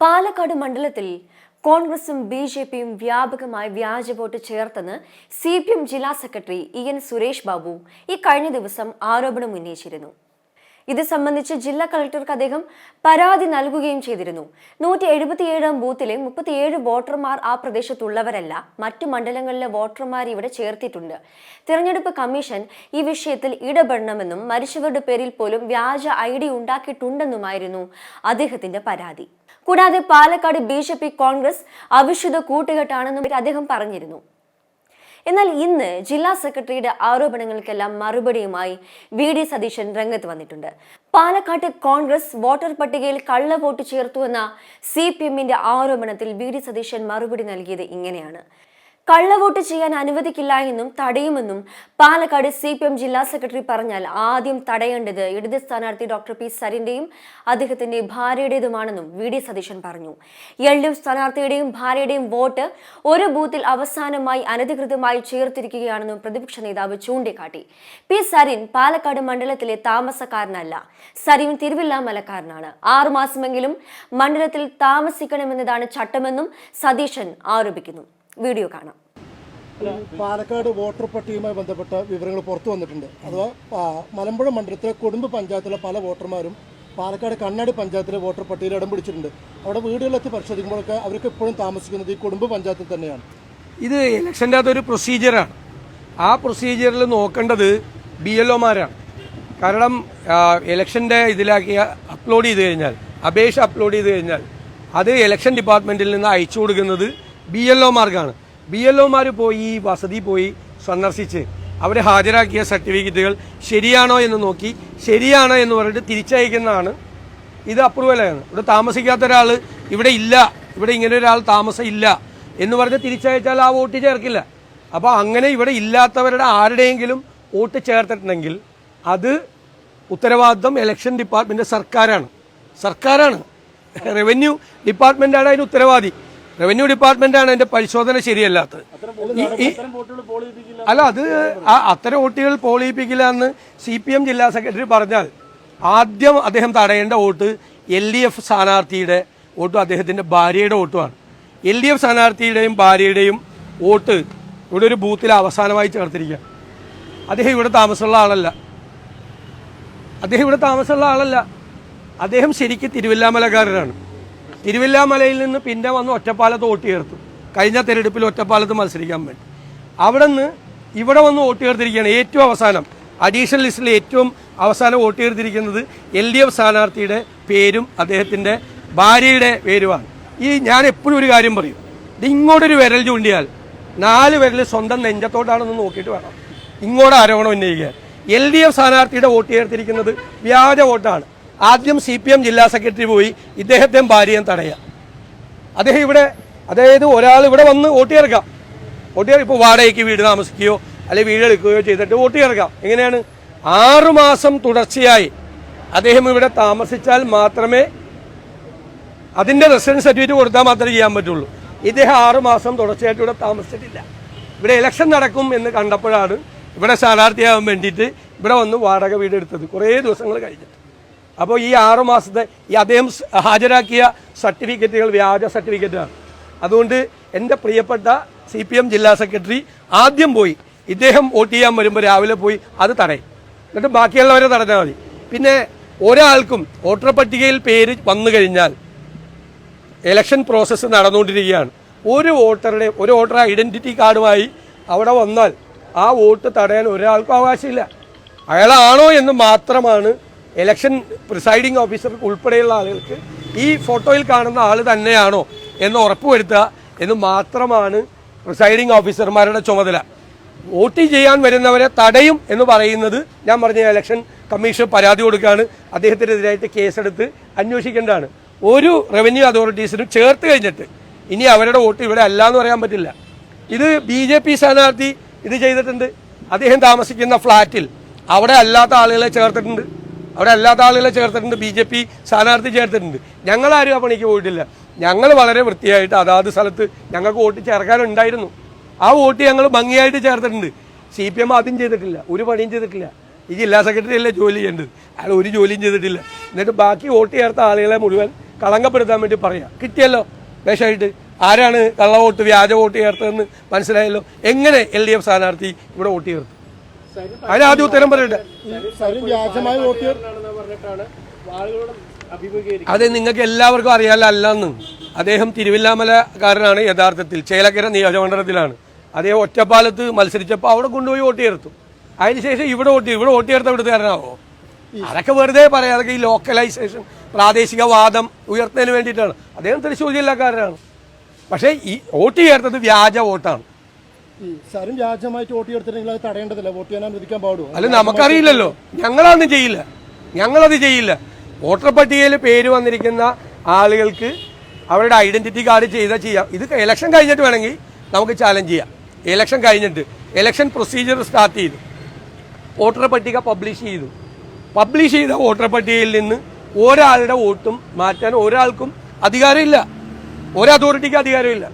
പാലക്കാട് മണ്ഡലത്തിൽ കോൺഗ്രസും B J പിയും വ്യാപകമായി വ്യാജ വോട്ട് ചേർത്തെന്ന് സി പി എം ജില്ലാ secretary E N Suresh Babu ഈ കഴിഞ്ഞ ദിവസം ആരോപണം ഉന്നയിച്ചിരുന്നു. ഇത് സംബന്ധിച്ച് ജില്ലാ കളക്ടർക്ക് അദ്ദേഹം പരാതി നൽകുകയും ചെയ്തിരുന്നു. നൂറ്റി എഴുപത്തിയേഴാം ബൂത്തിലെ മുപ്പത്തിയേഴ് വോട്ടർമാർ ആ പ്രദേശത്തുള്ളവരല്ല. മറ്റു മണ്ഡലങ്ങളിലെ വോട്ടർമാർ ഇവിടെ ചേർത്തിട്ടുണ്ട്. തിരഞ്ഞെടുപ്പ് കമ്മീഷൻ ഈ വിഷയത്തിൽ ഇടപെടണമെന്നും മരിച്ചവരുടെ പേരിൽ പോലും വ്യാജ ഐ ഡി ഉണ്ടാക്കിയിട്ടുണ്ടെന്നുമായിരുന്നു അദ്ദേഹത്തിന്റെ പരാതി. കൂടാതെ Palakkad B J P Congress അവിശുദ്ധ കൂട്ടുകെട്ടാണെന്നും അദ്ദേഹം പറഞ്ഞിരുന്നു. എന്നാൽ ഇന്ന് ജില്ലാ സെക്രട്ടറിയുടെ ആരോപണങ്ങൾക്കെല്ലാം മറുപടിയുമായി വി ഡി സതീശൻ രംഗത്ത് വന്നിട്ടുണ്ട്. പാലക്കാട്ട് കോൺഗ്രസ് വോട്ടർ പട്ടികയിൽ കള്ള വോട്ട് ചേർത്തുവെന്ന സി പി എമ്മിന്റെ ആരോപണത്തിൽ വി ഡി സതീശൻ മറുപടി നൽകിയത് ഇങ്ങനെയാണ്. കള്ളവോട്ട് ചെയ്യാൻ അനുവദിക്കില്ല എന്നും തടയുമെന്നും പാലക്കാട് സി പി എം ജില്ലാ സെക്രട്ടറി പറഞ്ഞാൽ ആദ്യം തടയേണ്ടത് ഇടത് സ്ഥാനാർത്ഥി ഡോക്ടർ പി സരിന്റെയും അദ്ദേഹത്തിന്റെ ഭാര്യയുടേതുമാണെന്നും വി ഡി സതീശൻ പറഞ്ഞു. എൽ ഡി എഫ് സ്ഥാനാർത്ഥിയുടെയും ഭാര്യയുടെയും വോട്ട് ഒരു ബൂത്തിൽ അവസാനമായി അനധികൃതമായി ചേർത്തിരിക്കുകയാണെന്നും പ്രതിപക്ഷ നേതാവ് ചൂണ്ടിക്കാട്ടി. പി സരിൻ പാലക്കാട് മണ്ഡലത്തിലെ താമസക്കാരനല്ല. സരിൻ തിരുവില്ലാമലക്കാരനാണ് ആറുമാസമെങ്കിലും മണ്ഡലത്തിൽ താമസിക്കണമെന്നതാണ് ചട്ടമെന്നും സതീശൻ ആരോപിക്കുന്നു. വീഡിയോ കാണാം. പാലക്കാട് വോട്ടർ പട്ടികയുമായി ബന്ധപ്പെട്ട വിവരങ്ങൾ പുറത്തു വന്നിട്ടുണ്ട്. അഥവാ മലമ്പുഴ മണ്ഡലത്തിലെ കുടുംബ പഞ്ചായത്തിലെ പല വോട്ടർമാരും പാലക്കാട് കണ്ണാടി പഞ്ചായത്തിലെ വോട്ടർ പട്ടികയിൽ ഇടം പിടിച്ചിട്ടുണ്ട്. അവിടെ വീടുകളിലെത്തി പരിശോധിക്കുമ്പോഴൊക്കെ അവർക്ക് എപ്പോഴും താമസിക്കുന്നത് ഈ കുടുംബ പഞ്ചായത്തിൽ തന്നെയാണ്. ഇത് ഇലക്ഷന്റെ അകത്തൊരു പ്രൊസീജിയറാണ് ആ പ്രൊസീജിയറിൽ നോക്കേണ്ടത് ബി എൽ ഒമാരാണ് കാരണം ഇലക്ഷന്റെ ഇതിലാക്കി അപ്ലോഡ് ചെയ്ത് കഴിഞ്ഞാൽ അപേക്ഷ അപ്ലോഡ് ചെയ്ത് കഴിഞ്ഞാൽ അത് ഇലക്ഷൻ ഡിപ്പാർട്ട്മെന്റിൽ നിന്ന് അയച്ചു കൊടുക്കുന്നത് ബി എൽ ഒമാർക്കാണ് ബി എൽ ഒമാർ പോയി ഈ വസതി പോയി സന്ദർശിച്ച് അവർ ഹാജരാക്കിയ സർട്ടിഫിക്കറ്റുകൾ ശരിയാണോ എന്ന് നോക്കി ശരിയാണോ എന്ന് പറഞ്ഞിട്ട് തിരിച്ചയക്കുന്നതാണ്. ഇത് അപ്രൂവലാണ് ഇവിടെ താമസിക്കാത്ത ഒരാൾ ഇവിടെ ഇല്ല ഇവിടെ ഇങ്ങനെ ഒരാൾ താമസം ഇല്ല എന്ന് പറഞ്ഞ് തിരിച്ചയച്ചാൽ ആ വോട്ട് ചേർക്കില്ല. അപ്പോൾ അങ്ങനെ ഇവിടെ ഇല്ലാത്തവരുടെ ആരുടെയെങ്കിലും വോട്ട് ചേർത്തിട്ടുണ്ടെങ്കിൽ അത് ഉത്തരവാദിത്വം ഇലക്ഷൻ ഡിപ്പാർട്ട്മെന്റ് സർക്കാരാണ്. സർക്കാരാണ്. റവന്യൂ ഡിപ്പാർട്ട്മെന്റാണ് അതിന് ഉത്തരവാദി. റവന്യൂ ആണ് അതിന്റെ പരിശോധന ശരിയല്ലാത്തത്. അല്ല അത് അത്തരം വോട്ടുകൾ പോളിയിപ്പിക്കില്ല എന്ന് സി പി എം ജില്ലാ സെക്രട്ടറി പറഞ്ഞാൽ ആദ്യം അദ്ദേഹം തടയേണ്ട വോട്ട് എൽ ഡി എഫ് സ്ഥാനാർത്ഥിയുടെ വോട്ടും അദ്ദേഹത്തിന്റെ ഭാര്യയുടെ വോട്ടുമാണ്. എൽ ഡി എഫ് സ്ഥാനാർത്ഥിയുടെയും ഭാര്യയുടെയും വോട്ട് ഇവിടെ ഒരു ബൂത്തിൽ അവസാനമായി ചേർത്തിരിക്കുക അദ്ദേഹം ഇവിടെ താമസമുള്ള ആളല്ല. അദ്ദേഹം ഇവിടെ താമസമുള്ള ആളല്ല. അദ്ദേഹം ശരിക്കും തിരുവല്ലാമലക്കാരനാണ്. തിരുവല്ലാമലയിൽ നിന്ന് പിന്നെ വന്ന് ഒറ്റപ്പാലത്ത് വോട്ട് ചേർത്തു. കഴിഞ്ഞ തെരഞ്ഞെടുപ്പിൽ ഒറ്റപ്പാലത്ത് മത്സരിക്കാൻ വേണ്ടി. അവിടെ നിന്ന് ഇവിടെ വന്ന് വോട്ട് ചേർത്തിരിക്കുകയാണ് ഏറ്റവും അവസാനം. അഡീഷണൽ ലിസ്റ്റിൽ ഏറ്റവും അവസാനം വോട്ട് ചേർത്തിരിക്കുന്നത് എൽ ഡി എഫ് സ്ഥാനാർത്ഥിയുടെ പേരും അദ്ദേഹത്തിന്റെ ഭാര്യയുടെ പേരുമാണ്. ഈ ഞാൻ എപ്പോഴും ഒരു കാര്യം പറയും. ഇത് വിരൽ ചൂണ്ടിയാൽ നാല് വിരൽ സ്വന്തം നെഞ്ചത്തോട്ടാണെന്ന് നോക്കിയിട്ട് വേണം. ഇങ്ങോട്ട് ആരോപണം ഉന്നയിക്കുക എൽ ഡി എഫ് സ്ഥാനാർത്ഥിയുടെ വോട്ട് ചേർത്തിരിക്കുന്നത് വ്യാജ വോട്ടാണ്. ആദ്യം സി പി എം ജില്ലാ സെക്രട്ടറി പോയി ഇദ്ദേഹത്തെയും ഭാര്യയും തടയുക അദ്ദേഹം ഇവിടെ അതായത് ഒരാൾ ഇവിടെ വന്ന് വോട്ട് ചേർക്കാം. വോട്ട് ചേർ ഇപ്പോൾ വാടകയ്ക്ക് വീട് താമസിക്കുകയോ അല്ലെങ്കിൽ വീട് എടുക്കുകയോ ചെയ്തിട്ട് വോട്ട് ചേർക്കാം. എങ്ങനെയാണ്? ആറുമാസം തുടർച്ചയായി അദ്ദേഹം ഇവിടെ താമസിച്ചാൽ മാത്രമേ അതിന്റെ റെസിഡൻസ് സർട്ടിഫിക്കറ്റ് കൊടുത്താൽ മാത്രമേ ചെയ്യാൻ പറ്റുള്ളൂ. ഇദ്ദേഹം ആറുമാസം തുടർച്ചയായിട്ട് ഇവിടെ താമസിച്ചിട്ടില്ല. ഇവിടെ ഇലക്ഷൻ നടക്കും എന്ന് കണ്ടപ്പോഴാണ് ഇവിടെ സ്ഥാനാർത്ഥിയാകാൻ വേണ്ടിയിട്ട് ഇവിടെ വന്ന് വാടക വീട് എടുത്തത്. കുറേ ദിവസങ്ങൾ കഴിഞ്ഞിട്ട്. അപ്പോൾ ഈ ആറു മാസത്തെ ഈ അദ്ദേഹം ഹാജരാക്കിയ സർട്ടിഫിക്കറ്റുകൾ വ്യാജ സർട്ടിഫിക്കറ്റാണ് അതുകൊണ്ട് എന്റെ പ്രിയപ്പെട്ട സി പി എം ജില്ലാ സെക്രട്ടറി ആദ്യം പോയി ഇദ്ദേഹം വോട്ട് ചെയ്യാൻ വരുമ്പോൾ രാവിലെ പോയി അത് തടയും. എന്നിട്ട് ബാക്കിയുള്ളവരെ തടഞ്ഞാൽ മതി. പിന്നെ ഒരാൾക്കും വോട്ടർ പട്ടികയിൽ പേര് വന്നു കഴിഞ്ഞാൽ ഇലക്ഷൻ പ്രോസസ്സ് നടന്നുകൊണ്ടിരിക്കുകയാണ്. ഒരു വോട്ടറുടെ ഒരു വോട്ടർ ഐഡന്റിറ്റി കാർഡുമായി അവിടെ വന്നാൽ ആ വോട്ട് തടയാൻ ഒരാൾക്കും അവകാശമില്ല. അയാളാണോ എന്ന് മാത്രമാണ് ഇലക്ഷൻ പ്രിസൈഡിംഗ് ഓഫീസർ ഉൾപ്പെടെയുള്ള ആളുകൾക്ക് ഈ ഫോട്ടോയിൽ കാണുന്ന ആൾ തന്നെയാണോ എന്ന് ഉറപ്പുവരുത്തുക എന്ന് മാത്രമാണ് പ്രിസൈഡിംഗ് ഓഫീസർമാരുടെ ചുമതല. വോട്ട് ചെയ്യാൻ വരുന്നവരെ തടയും എന്ന് പറയുന്നത് ഞാൻ പറഞ്ഞ ഇലക്ഷൻ കമ്മീഷൻ പരാതി കൊടുക്കുകയാണ്. അദ്ദേഹത്തിനെതിരായിട്ട് കേസെടുത്ത് അന്വേഷിക്കേണ്ടതാണ്. ഒരു റവന്യൂ അതോറിറ്റീസിനും ചേർത്ത് കഴിഞ്ഞിട്ട് ഇനി അവരുടെ വോട്ട് ഇവിടെ അല്ല എന്ന് പറയാൻ പറ്റില്ല. ഇത് ബി ജെ പി സ്ഥാനാർത്ഥി ഇത് ചെയ്തിട്ടുണ്ട്. അദ്ദേഹം താമസിക്കുന്ന ഫ്ലാറ്റിൽ അവിടെ അല്ലാത്ത ആളുകളെ ചേർത്തിട്ടുണ്ട്. അവിടെ അല്ലാത്ത ആളുകളെ ചേർത്തിട്ടുണ്ട് ബി ജെ പി സ്ഥാനാർത്ഥി ചേർത്തിട്ടുണ്ട്. ഞങ്ങളാരും ആ പണിക്ക് പോയിട്ടില്ല. ഞങ്ങൾ വളരെ വൃത്തിയായിട്ട് അതാത് സ്ഥലത്ത് ഞങ്ങൾക്ക് വോട്ട് ചേർക്കാനുണ്ടായിരുന്നു. ആ വോട്ട് ഞങ്ങൾ ഭംഗിയായിട്ട് ചേർത്തിട്ടുണ്ട്. സി പി എം ആദ്യം ചെയ്തിട്ടില്ല ഒരു പണിയും ചെയ്തിട്ടില്ല. ഈ ജില്ലാ സെക്രട്ടറി അല്ലേ ജോലി ചെയ്യേണ്ടത്? അയാൾ ഒരു ജോലിയും ചെയ്തിട്ടില്ല. എന്നിട്ട് ബാക്കി വോട്ട് ചേർത്ത ആളുകളെ മുഴുവൻ കളങ്കപ്പെടുത്താൻ വേണ്ടി പറയാം. കിട്ടിയല്ലോ വേഷമായിട്ട് ആരാണ് കള്ളവോട്ട് വ്യാജ വോട്ട് ചേർത്തതെന്ന് മനസ്സിലായല്ലോ. എങ്ങനെ എൽ ഡി എഫ് സ്ഥാനാർത്ഥി ഇവിടെ വോട്ട് ചേർത്തു? അതിന് ആദ്യം ഉത്തരം പറയട്ടെ അത് നിങ്ങൾക്ക് എല്ലാവർക്കും അറിയാലല്ലെന്ന്. അദ്ദേഹം തിരുവില്ലാമലക്കാരനാണ് യഥാർത്ഥത്തിൽ. ചേലക്കര നിയോജകമണ്ഡലത്തിലാണ് അദ്ദേഹം ഒറ്റപ്പാലത്ത് മത്സരിച്ചപ്പോൾ അവിടെ കൊണ്ടുപോയി വോട്ട് ചേർത്തു. അതിനുശേഷം ഇവിടെ വോട്ട്. ഇവിടെ വോട്ട് ചേർത്ത ഇവിടുത്തുകാരനാവോ? അതൊക്കെ വെറുതെ പറയാം. അതൊക്കെ ഈ ലോക്കലൈസേഷൻ പ്രാദേശികവാദം ഉയർത്തുന്നതിന് വേണ്ടിയിട്ടാണ്. അദ്ദേഹം തൃശ്ശൂർ ജില്ലക്കാരനാണ്. പക്ഷേ ഈ വോട്ട് ചേർത്തത് വ്യാജ വോട്ടാണ്. സരിൻ വ്യാജമായിട്ട് വോട്ട് ചേർത്തിട്ടുണ്ടെങ്കിൽ അത് തടയേണ്ടതില്ല. വോട്ട് ചെയ്യാൻ അനുവദിക്കാൻ അല്ല നമുക്കറിയില്ലല്ലോ. ഞങ്ങളതൊന്നും ചെയ്യില്ല. ഞങ്ങളത് ചെയ്യില്ല. വോട്ടർ പട്ടികയിൽ പേര് വന്നിരിക്കുന്ന ആളുകൾക്ക് അവരുടെ ഐഡന്റിറ്റി കാർഡ് ചെയ്താൽ ചെയ്യാം. ഇത് ഇലക്ഷൻ കഴിഞ്ഞിട്ട് വേണമെങ്കിൽ നമുക്ക് ചാലഞ്ച് ചെയ്യാം. ഇലക്ഷൻ കഴിഞ്ഞിട്ട്. ഇലക്ഷൻ പ്രൊസീജിയർ സ്റ്റാർട്ട് ചെയ്തു. വോട്ടർ പട്ടിക പബ്ലിഷ് ചെയ്തു. പബ്ലിഷ് ചെയ്ത വോട്ടർ പട്ടികയിൽ നിന്ന് ഒരാളുടെ വോട്ടും മാറ്റാൻ ഒരാൾക്കും അധികാരമില്ല. ഒരു അതോറിറ്റിക്ക് അധികാരമില്ല.